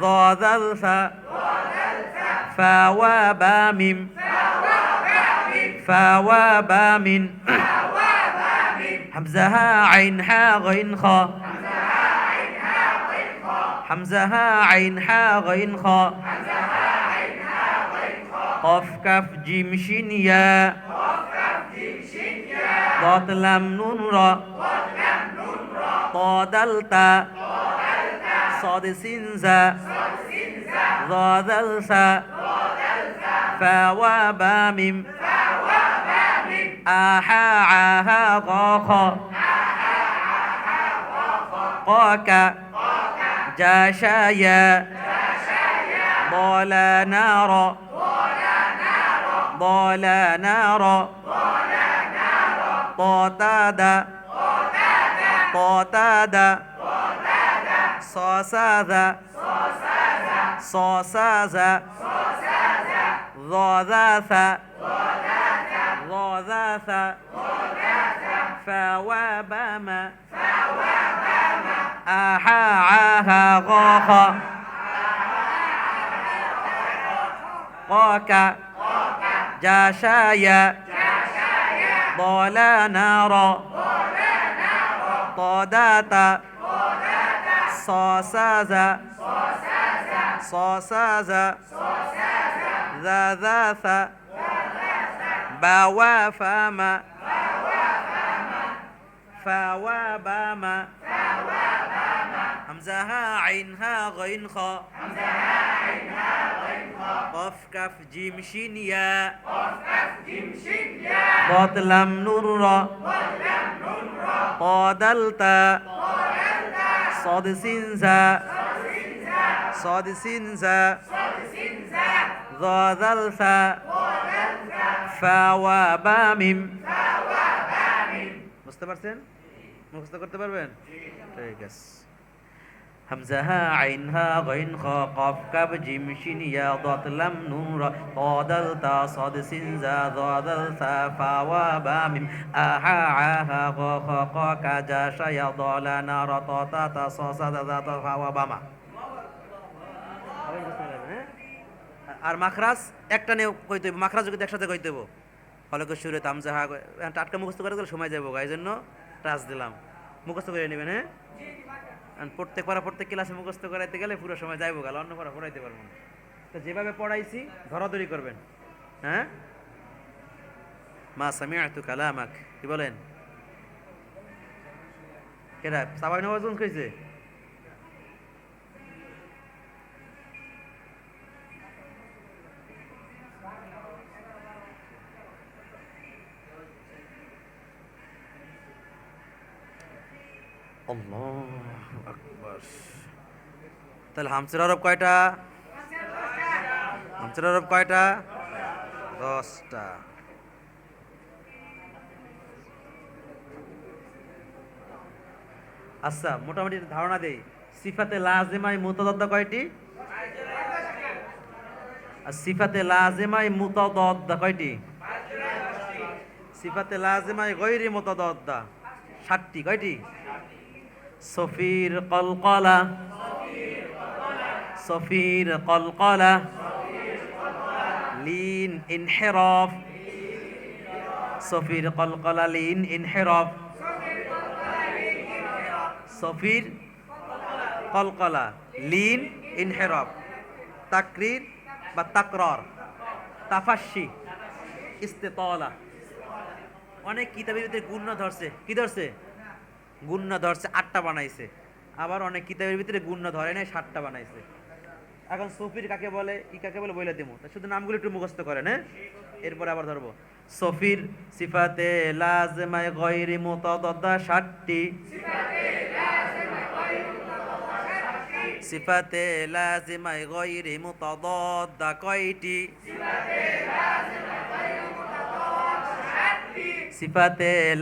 ضاد الفا فوابا ميم فوابا من. حمزها عين حا غين خا حمزها عين حا غين خا قف كف جيم شين يا ضاد لام نون را. طا دلتا صادسينزا ظادلسا با ميم آحا عاها غاخا قاكا. جاشايا. ضال نارا. ضال نارا. طاتادا طاتادا صاصاذا. صاصاذا. ضاذاثا. ضاذاثا. فواباما آحا عاها غاخا. قاكا جاشايا. ضالا نارا. طاداتا. صاسازا صاسازا ذا ذاثا بوافاما فواباما همزها عينها غين خا همزها عينها غين خا قف كف جيم شين يا قف كف جيم شين يا بطلم نور را بطلم نور را. قادلتا. صاد سين زا صاد سين زا ضا ذلثا ফাওয়াবা মিম বুঝতে পারছেন মুখস্থ করতে পারবেন ঠিক আছে হামজাহা আইনহা গাইন খ কফ কাব জিম শিন ইয়া দাত লাম নুন রা তা সাদ সিন জা দা দাল সা ফাওয়াবা মিম আহা খ ক কা জা শা ইয়া দালা না রা তা তা তা সা সা তা ফাওয়াবা মা। আর মাখরাজ একটা নিয়ে কইতে হইব মাখরাজ যদি একসাথে কইতে হইব ফলকে সুরে তামজাহা টাটকা মুখস্থ করে সময় যাব এই জন্য টাচ দিলাম। মুখস্থ করে নেবেন হ্যাঁ? প্রত্যেক পারা প্রত্যেক ক্লাসে মুখস্থ করাইতে গেলে পুরো সময় যাইবো গেল অন্য পড়া পড়াইতে পারব না। তো যেভাবে পড়াইছি ধরাধরি করবেন। হ্যাঁ? মা সামি আতু কালামাক। কি বলেন? কেরা সাবাই নবাজ কইছে? তাহলে হামসের আরব কয়টা? হামসের আরব কয়টা? দশটা। আচ্ছা মোটামুটি ধারণা দেই। সিফাতে লাজেমাই মুতাদদ্দা কয়টি? আর সিফাতে লাজেমাই মুতাদদ্দা কয়টি? সিফাতে লাজেমাই গৈরি মুতাদদ্দা। ষাটটি, কয়টি? সফির কলকলা। সফির কলকলা। লিন ইনহেরফ। সফির কলকলা, লিন ইনহেরফ। সফির কলকলা, লিন ইনহেরফ। তাকরির বা তাকরর তাফাসি ইস্তেতলা। অনেক কিতাবের ভিতরে গুণ্য ধরছে। কি ধরছে? গুণ্য ধরছে, আটটা বানাইছে। আবার অনেক কিতাবের ভিতরে গুণ্য ধরে নাই, সাতটা বানাইছে। এখন সফির কাকে বলে কি কাকে বলে দেবো তা শুধু নামগুলো একটু মুখস্থ করেন হ্যাঁ? এরপরে আবার ধরবো। সফির সিফাতে লাজমায় গয়রি মুতাদাদ্দা ষাটটি সিফাতে লাজিমায় গয়রি মুতাদাদ্দা কয়টি? সিফাতে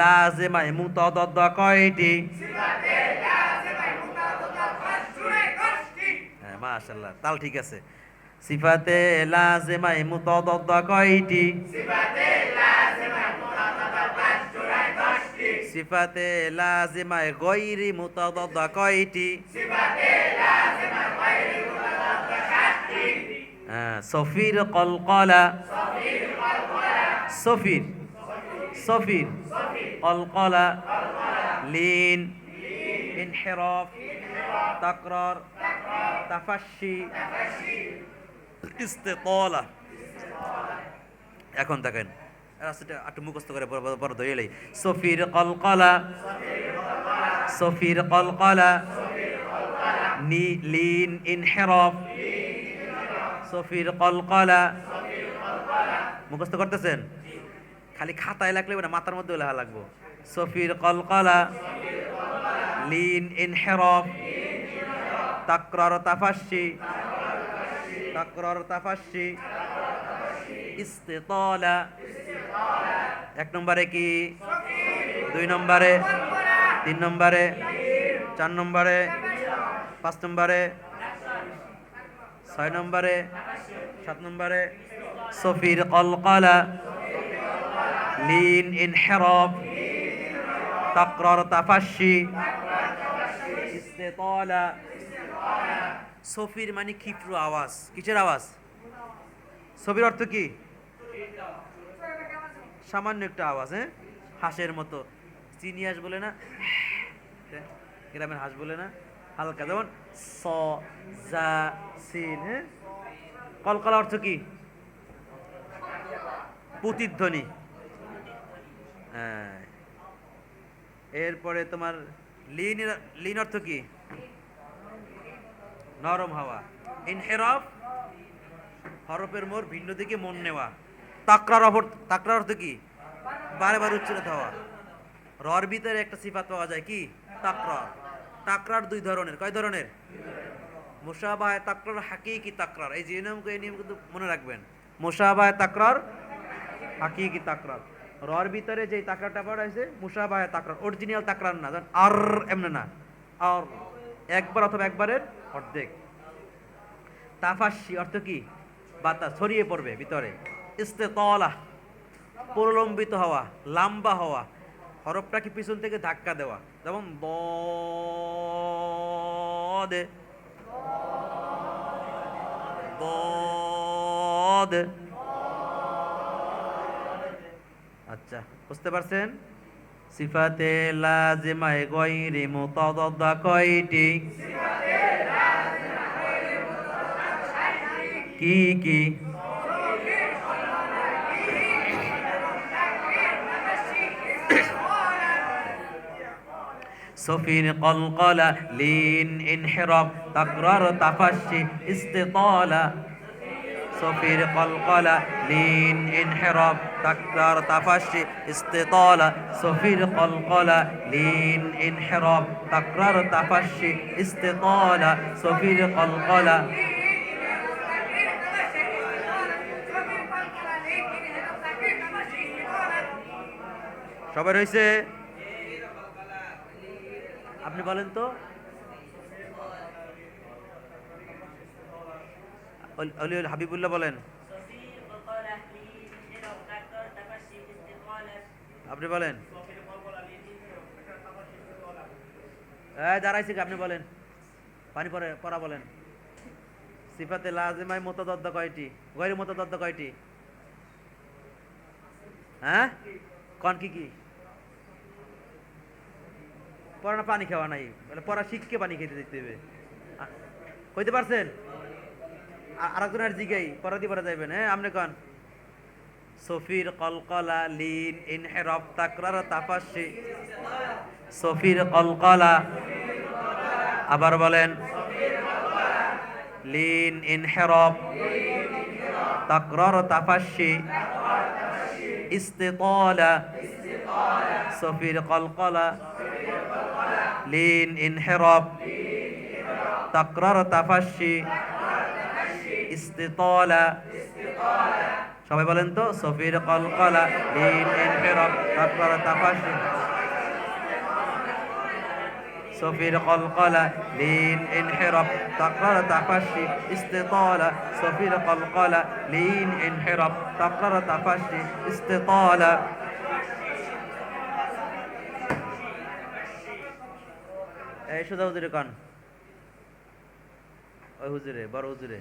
লাজিমায় মুতাদাদ্দা কয়টি? হ্যাঁ মাশাআল্লাহ তাল ঠিক আছে। সিফাতে লাজিমায় মুতাদাদ্দা কয়টি? সিফাতে লাজিমায় গয়রি মুতাদাদ্দা কয়টি? সফির কলকলা। সফির সফির। কলকলা লিন, ইনহেরফ, তাকরার তাফাশি ইস্তেতলা। এখন দেখেন, রাস্তাটা একটু মুখস্থ করে বড় ধরে এলাই। সফির কলকলা সফির কলকলা নি, লিন, ইনহেরফ, সফির কলকলা মুখস্থ করতেছেন? খালি খাতায় লাগলে না, মাথার মধ্যে লেখা লাগবো। সফির কলকলা, লিন ইনহেরফ, তাকরার তাফাশি তাকরার তাফাশি ইস্তেতলা, এক নম্বরে কি? দুই নম্বরে, তিন নম্বরে, চার নম্বরে, পাঁচ নম্বরে, ছয় নম্বরে, সাত নম্বরে, সফির কলকলা লিন ইনহেরফ তাকরার তাফাশি, ইস্তেতলা, সফির মানে ক্ষিপ্র আওয়াজ। কিসের আওয়াজ? সফির অর্থ কি? সামান্য একটা আওয়াজ হ্যাঁ? হাঁসের মতো। চিনি হাঁস বলে না, গ্রামের হাঁস বলে না, হালকা। যেমন স, জা, সিন হ্যাঁ? কলকলা অর্থ কি? প্রতিধ্বনি। হ্যাঁ। এরপরে তোমার লিন লিন অর্থ কি? নরম হাওয়া। ইনহেরফ, হরফের মোর ভিন্ন দিকে মন নেওয়া। তাকরার অপর তাকরার অর্থ কি? বারে বারে উচ্চারিত হওয়া। রর ভিতরে একটা সিফাত পাওয়া যায় কি? তাকরার তাকরার দুই ধরনের। কয় ধরনের? মুসাবায় তাকরার হাকিকি তাকরার। এই যে নিয়ম এই নিয়ম কিন্তু মনে রাখবেন। মুসাবায় তাকরার হাকিকি তাকরার। রর ভিতরে যে তাকরারটা পাওয়া হয়েছে মুসাবায় তাকরার অরিজিনাল তাকরার না আর এমনি না, আর একবার অথবা একবারের অর্ধেক। তাফাসি অর্থ কি? বাতাস, ছড়িয়ে পড়বে ভিতরে। ইস্তেতলা, প্রলম্বিত হওয়া, লম্বা হওয়া হরফটাকে পিছন থেকে ধাক্কা দেওয়া? যেমন দে। দে। আচ্ছা বুঝতে পারছেন? সিফাতে লাজিমায়ে গয়রি মুতাদাদ্দা কয়টি? কি কি? সফির কলকলা লিন ইনহিরাব তাকরার তাফাশি ইস্তিতালা। সফির কলকলা লিন ইনহিরাব তাকরার তাফাশি, ইস্তিতালা সফির কলকলা, লিন ইনহিরাব তাকরার তাফাশি, ইস্তিতালা সফির কলকলা। সবাই রয়েছে? আপনি বলেন তো। হাবিবুল্লাহ বলেন। আপনি বলেন। এই, দাঁড়াইছি আপনি বলেন। পানি পরে, পড়া বলেন। সিফাতে লাজিমাই মতদদ্দ কয়টি? গৈর মতদদ্দ কয়টি? হ্যাঁ? কন কি কি? পড়া না, পানি খাওয়া নাই। বলে, পড়া শিখকে পানি খেতে দেখতে হবে। কইতে পারছেন? আর আরেকজনের জিগাই পড়া দিয়ে পড়া যাইবেন। হ্যাঁ আপনি কন? সফির কলকলা লিন ইনহেরফ তাকরার তাফাশি সফির কলকলা আবার বলেন লিন ইনহেরফ তাকরার তাফাশি ইস্তিতালা সফির কলকলা লিন ইনহেরফ তাকরার তাফাশি ইস্তিতালা সবাই বলেন তো, সফির কলকলা তারপর সফির কলকলা লিন ইনহিরাব তাকরার তাফাশি ইস্তিতালা, সফির কলকলা লিন তাকরার ইস্তিতালা। এই সুদা হুজুরে কন। ওই হুজুরে, বড় হুজুরে।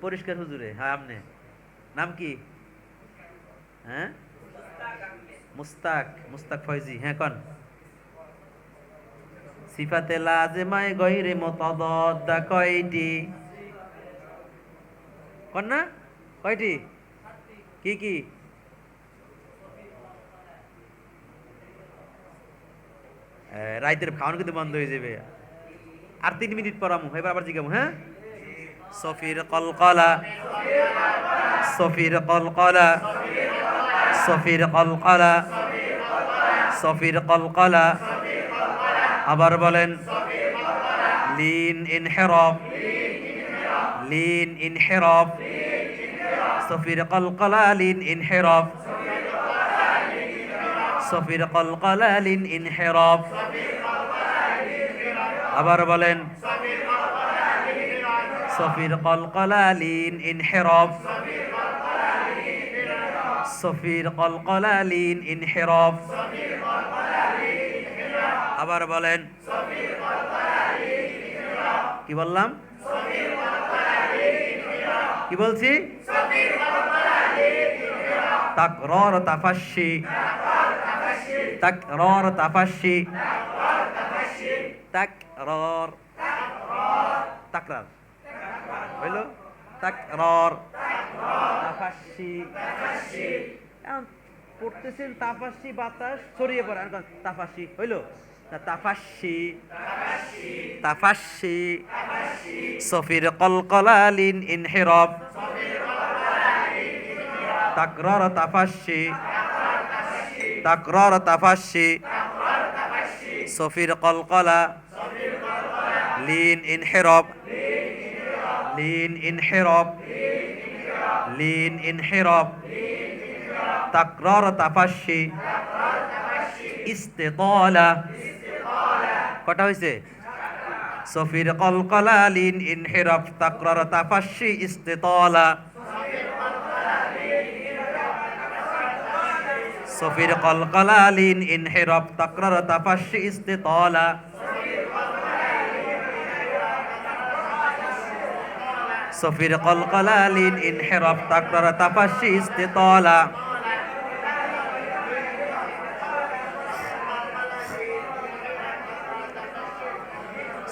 পরিষ্কার হুজুরে হ্যাঁ আপনি। নাম কি? হ্যাঁ? মুস্তাক মুস্তাক ফয়জি হ্যাঁ কন। সিফাতে লাজেমায় গয়রে মুতাদাদ্দা কয়টি? কন না? কয়টি? কি কি? রাইতের খাওয়ানো কিন্তু বন্ধ হয়ে যাবে। আর তিন মিনিট পরামু এবার আবার জিগামু হ্যাঁ? সফির কলকলা সফির কলকলা সফির কলকলা সফির কলকলা আবার বলেন লিন ইনহেরফ লিন ইনহেরফ সফির কলকলা লিন ইনহেরফ সফির কলকলা লিন ইনহেরফ আবার বলেন কলকলা লিন ইনহেরফ সফির কলকলালিন ইনহেরফ আবার বলেন, কি বললাম? কি বলছি? তাকরর তাফাশি তাকরর তাফাশি তাকরর। তাকরার। হইল? তাকরর। তাফাশি এখন পড়তেছেন তাফাশি বাতাস ছড়িয়ে পড়ে। কন, তাফাশি হইল? তা তাফাশি তাফাশি সফির কলকলালিন ইনহিরব। তাকরার তাফাশি তাকরার তাফাশি সফির কলকলা লিন ইনহিরব। লিন ইনহিরব লিন ইনহিরব তাকরার তাফাশি ইস্তেতলা কটা হয়েছে সফির কলকলা লিন ইনহিরব তাকরার তাফাশি ইস্তেতলা সফির কলকলা লিন ইনহিরব তাকরার তাফাশি ইস্তেতলা সফির কলকলা লিন ইনহিরব তাকরার তাফাশি ইস্তেতলা।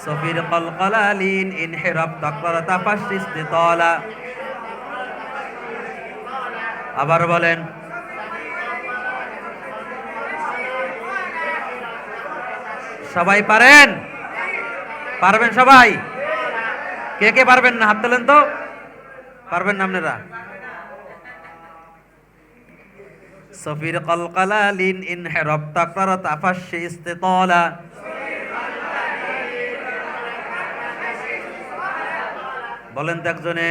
সফির কলকলা লিন ইনহিরব তাকরার তাফাশি ইস্তেতলা। আবার বলেন, সবাই পারেন? পারবেন সবাই? কে কে পারবেন না? হাত তোলেন তো। পারবেন না আপনারা? সফির কলকলা লিন ইন হেরব তাকরার তাফাশি বলেন তো একজনে।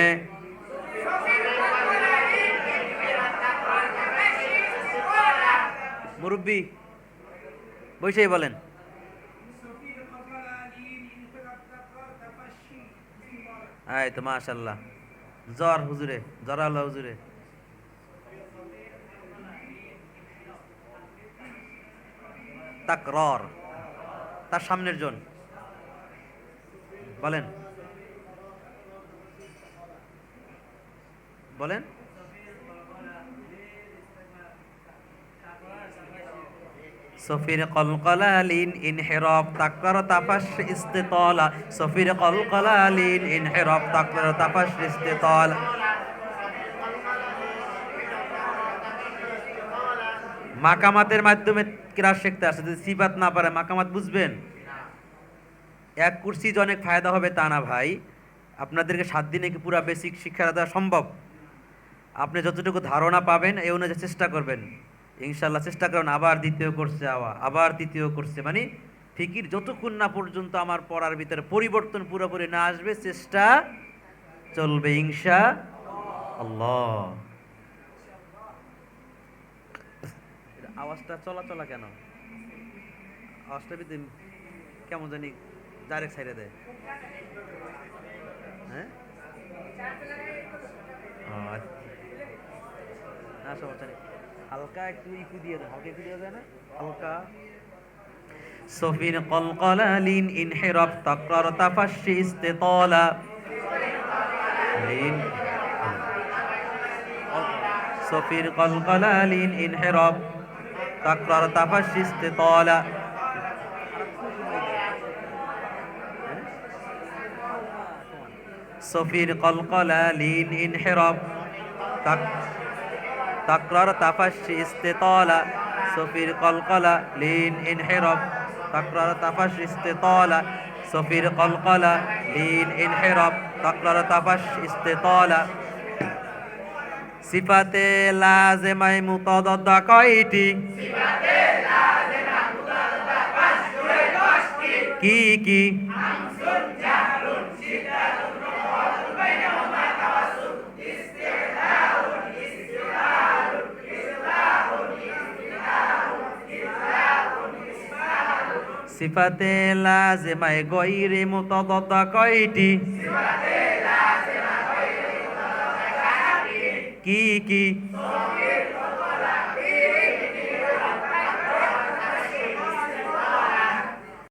মুরব্বী বৈশাই বলেন। এই তো মাশাল্লাহ জ্বর হুজুরে জ্বর আল্লাহ হুজুরে। তাকরর তার সামনের জন। বলেন। বলেন। সফির কলকলালিন ইনহিরাব, তাকরার তাফাশ ইস্তিতালা। সফির কলকলালিন ইনহিরাব, তাকরার তাফাশ ইস্তিতালা। মাকামাতের মাধ্যমে কিরাত শিখতে আসে, যদি সিফাত না পারে, মাকামাত বুঝবেন? এক কুর্সি যে অনেক ফায়দা হবে তা না ভাই। আপনাদেরকে সাত দিনে কি পুরা বেসিক শিক্ষা দেওয়া সম্ভব? আপনি যতটুকু ধারণা পাবেন, এই অনুযায়ী চেষ্টা করবেন। ইনশাল্লাহ চেষ্টা করেন আবার দ্বিতীয় করছে যাওয়া, আবার তৃতীয় করছে মানে ফিকির যতক্ষণ না পর্যন্ত আমার পড়ার ভিতরে পরিবর্তন পুরোপুরি না আসবে, চেষ্টা চলবে ইনশা আল্লাহ আওয়াজটা চলা চলা কেন? আওয়াজটা বিতে কেমন জানি ডাইরেক্ট সাইডে দেয়। হ্যাঁ? আচ্ছা। না, সমস্যা নেই। হালকা একটু ইকু দিয়ে দেয় হালকা ইকু দিয়ে দেয় না? হালকা। সফির কলকলালিন ইনহিরাব তাকরার তাফাশি ইস্তিতালা। লিন সফির কলকলা লিন ইনহেরব তাকরার তাফাশি ইস্তিতালা। সফির কলকলা লিন ইনহেরব তাক تكرار تفشي استطالة صفير قلقلة لين انحراف تكرار تفشي استطالة صفير قلقلة لين انحراف تكرار تفشي استطالة সিফাতে লাজেমাই মুতাদাদ্দা কয়টি কি কি সিফাতে লাজেমায় গইরে মুতাদাদ্দা কয়টি? কি কি?